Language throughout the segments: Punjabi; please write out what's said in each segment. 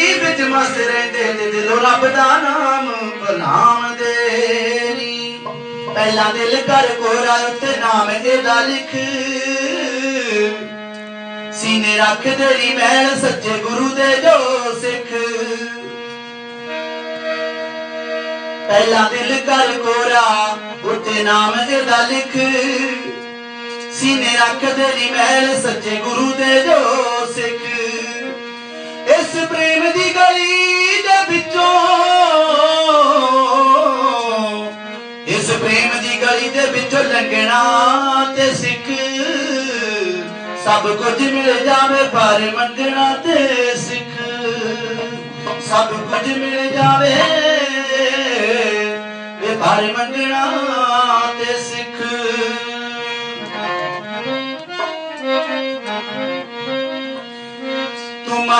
ਮਸਤੀ ਵਿੱਚ ਮਸਤ ਰਹਿੰਦੇ ਨੇ, ਦਿਲੋਂ ਰੱਬ ਦਾ ਨਾਮ ਭੁਲਾਉਂਦੇ ਨੀ। ਪਹਿਲਾਂ ਦਿਲ ਕਰ ਕੋਰਾ, ਉੱਤੇ ਨਾਮ ਇਹਦਾ ਲਿਖ। ਸੀਨੇ ਰੱਖ ਤੇਰੀ ਮਹਿਲ, ਸੱਚੇ ਗੁਰੂ ਦੇ ਜੋ ਸਿੱਖ। ਪਹਿਲਾਂ ਦਿਲ ਕਰ ਕੋਰਾ, ਉੱਤੇ ਨਾਮ ਇਹਦਾ ਲਿਖ। ਸੀਨੇ ਰੱਖ ਤੇਰੀ ਮਹਿਲ, ਸੱਚੇ ਗੁਰੂ ਦੇ ਜੋ ਸਿੱਖ। ਗਲੀ ਦੇ ਵਿੱਚੋਂ। ਇਸ ਪ੍ਰੇਮ ਦੀ ਗਲੀ ਦੇ ਵਿੱਚੋਂ ਲੰਘਣਾ ਤੇ ਸਿੱਖ ਸਭ ਕੁਝ ਮਿਲ ਜਾਵੇ ਪਰ ਮੰਗਣਾ ਤੇ ਸਿੱਖ ਸਭ ਕੁਝ ਮਿਲ ਜਾਵੇ ਵੇ ਪਰ ਮੰਗਣਾ ਤੇ ਸਿੱਖ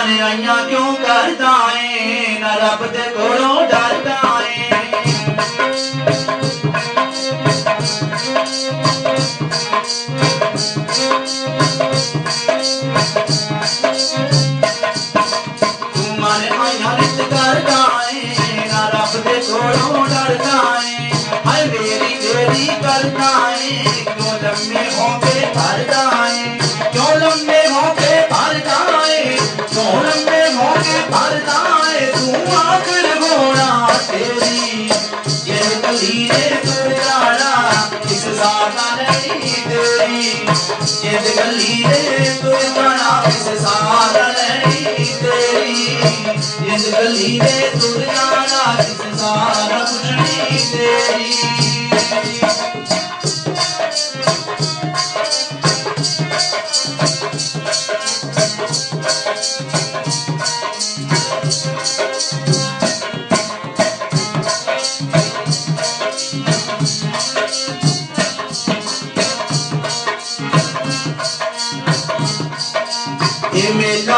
ਆਈਆਂ ਕਿਉਂ ਕਰਦਾ ਏ? ਨਾ ਰੱਬ ਦੇ ਕੋਲੋਂ ਡਰਦਾ ਏ। ਤੂੰ ਮਨ ਆਈਆਂ ਰਿਤ ਕਰਦਾ ਏ। ਨਾ ਰੱਬ ਦੇ ਕੋਲੋਂ ਡਰਦਾ ਏ। ਹਾਏ ਮੇਰੀ ਮੇਰੀ ਕਰਦਾ ਏ। ਕਿਉਂ ਲੰਮੇ ਹੋ ਭਰਦਾ ਏ। ਜੇ ਕਲੀ ਨੇ ਤੁਰ ਜਾਣਾ ਇਸ ਸਾਦਾ ਨਹੀਂ ਤੇਰੀ। ਜੇ ਗਲੀ ਨੇ ਤੁਰ ਜਾਣਾ ਇਸ ਸਾਦਾ ਨਹੀਂ ਤੇਰੀ। ਜਿੰਦ ਗਲੀ ਨੇ ਤੁਰ ਜਾਣਾ ਇਸ ਸਾਦਾ ਕੁਛ ਨਹੀਂ ਤੇਰੀ।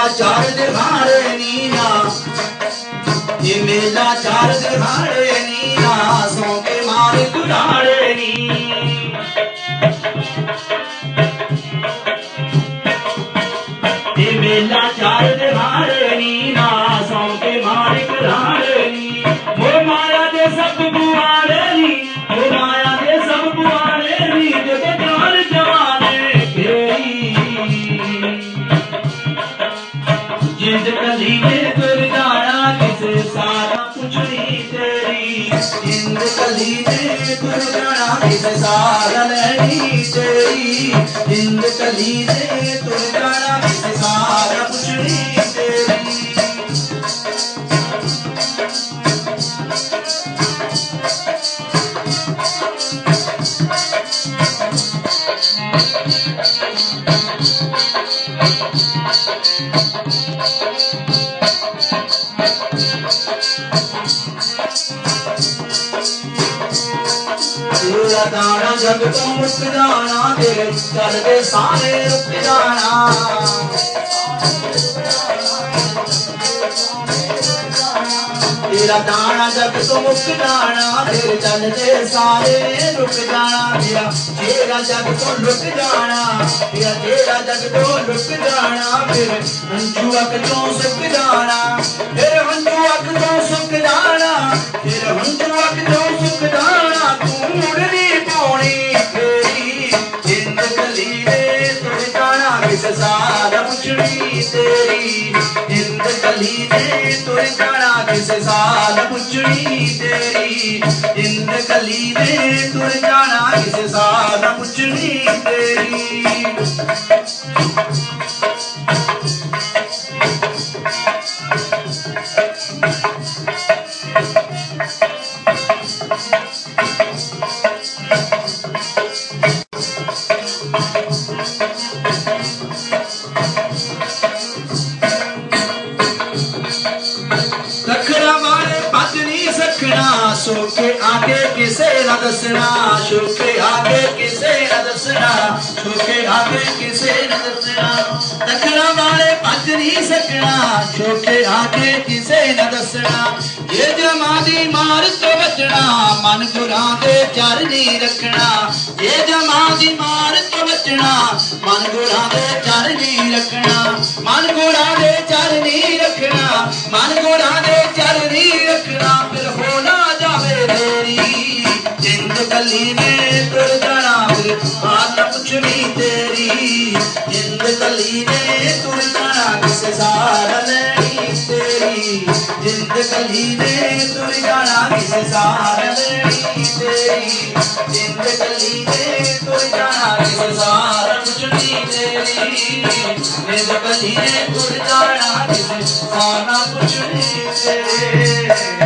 ਚਾਰ ਦਿਹਾੜੇ ਨੀਨਾ ਇਹ ਮੇਲਾ ਚਾਰ ਦਿਹਾੜੇ ਨੀਨਾ ਸੌ ਕੇ ਮਾਰ ਕੁੜਾੜੇ ਨੀ। ਇਹ ਮੇਲਾ ਚਾਰ ਦਿਹਾੜੇ तुराणा पिदारी हिंद कली ते तुरा ਜਾਣਾ ਦਾਣਾ, ਜਗ ਤੋਂ ਮੁੱਕ ਤੇਰੇ ਚੱਲਦੇ ਸਾਰੇ ਰੁਕ ਜਾਣਾ। ਤੇਰਾ ਦਾਣਾ, ਜਗ ਤੋਂ ਮੁੱਕ ਤੇਰੇ ਚੱਲਦੇ ਸਾਰੇ ਰੁਕ ਜਾਣਾ। ਤੇਰਾ ਤੇਰਾ ਜਗ ਤੋਂ ਲੁਕ ਜਾਣਾ, ਤੇਰਾ ਤੇਰਾ ਜਗ ਤੋਂ ਲੁਕ ਜਾਣਾ ਫਿਰ ਹੰਝੂ ਅੱਖ ਤੋਂ ਸੁੱਕ ਜਾਣਾ ਫਿਰ ਹੰਝੂ ਅੱਖ ਤੋਂ ਸੁੱਕ ਜਾਣਾ ਫਿਰ ਹੰਝੂ ਅੱਖ ਤੋਂ तु के साध पुजण तेरी। कली तुल कु साध पुजणी ते ਨਹੀਂ ਸਕਣਾ ਸੋਕੇ ਕਿਸੇ ਨਾ ਦੱਸਣਾ ਸੋਕੇ ਆਗੇ ਕਿਸੇ ਨਾ ਦੱਸਣਾ ਸੋਕੇ ਆਗੇ ਕਿਸੇ ਨਾ ਦੱਸਣਾ। ਰੱਖਣਾ ਵਾਲੇ ਭੱਜ ਨਹੀਂ ਸਕਣਾ ਸੋਕੇ ਆਗੇ ਕਿਸੇ ਨਾ ਦੱਸਣਾ। ਇਹ ਜਮਾ ਦੀ ਮਾਰ ਤੋਂ ਬਚਣਾ, ਮਨ ਗੁਰਾਂ ਦੇ ਚਰ ਨਹੀਂ ਰੱਖਣਾ। ਇਹ ਜਮਾ ਦੀ ਮਾਰ ਤੋਂ ਬਚਣਾ, ਮਨ ਗੁਰਾਂ ਦੇ ਚਰ ਨਹੀਂ ਰੱਖਣਾ। ਮਨ ਗੁਰਾਂ ਦੇ ਚਰ ਨਹੀਂ ਰੱਖਣਾ, ਮਨ ਗੁਣਾ ਦੇ ਚਰਨੀ ਰੱਖਣਾ ਕੱਲੀ ਨੇ ਤੁਰ ਜਾਣਾ ਫਿਰ ਆਤ ਪੁੱਛਣੀ ਤੇਰੀ। ਜਿੰਦ ਕੱਲੀ ਨੇ ਤੁਰ ਜਾਣਾ, ਕਿਸੇ ਸਾਰ ਲੈਣੀ ਤੇਰੀ। ਜਿੰਦ ਕੱਲੀ ਨੇ ਤੁਰ ਜਾਣਾ, ਕਿਸੇ ਸਾਰ ਲੈਣੀ ਤੇਰੀ। ਜਿੰਦ ਕੱਲੀ ਨੇ ਤੁਰ ਜਾਣਾ, ਕਿਸੇ ਸਾਰ ਪੁੱਛਣੀ ਤੇਰੀ। ਜਿੰਦ ਕੱਲੀ ਨੇ ਤੁਰ ਜਾਣਾ, ਕਿਸੇ ਸਾਰ ਨਾ ਪੁੱਛਣੀ ਤੇਰੀ।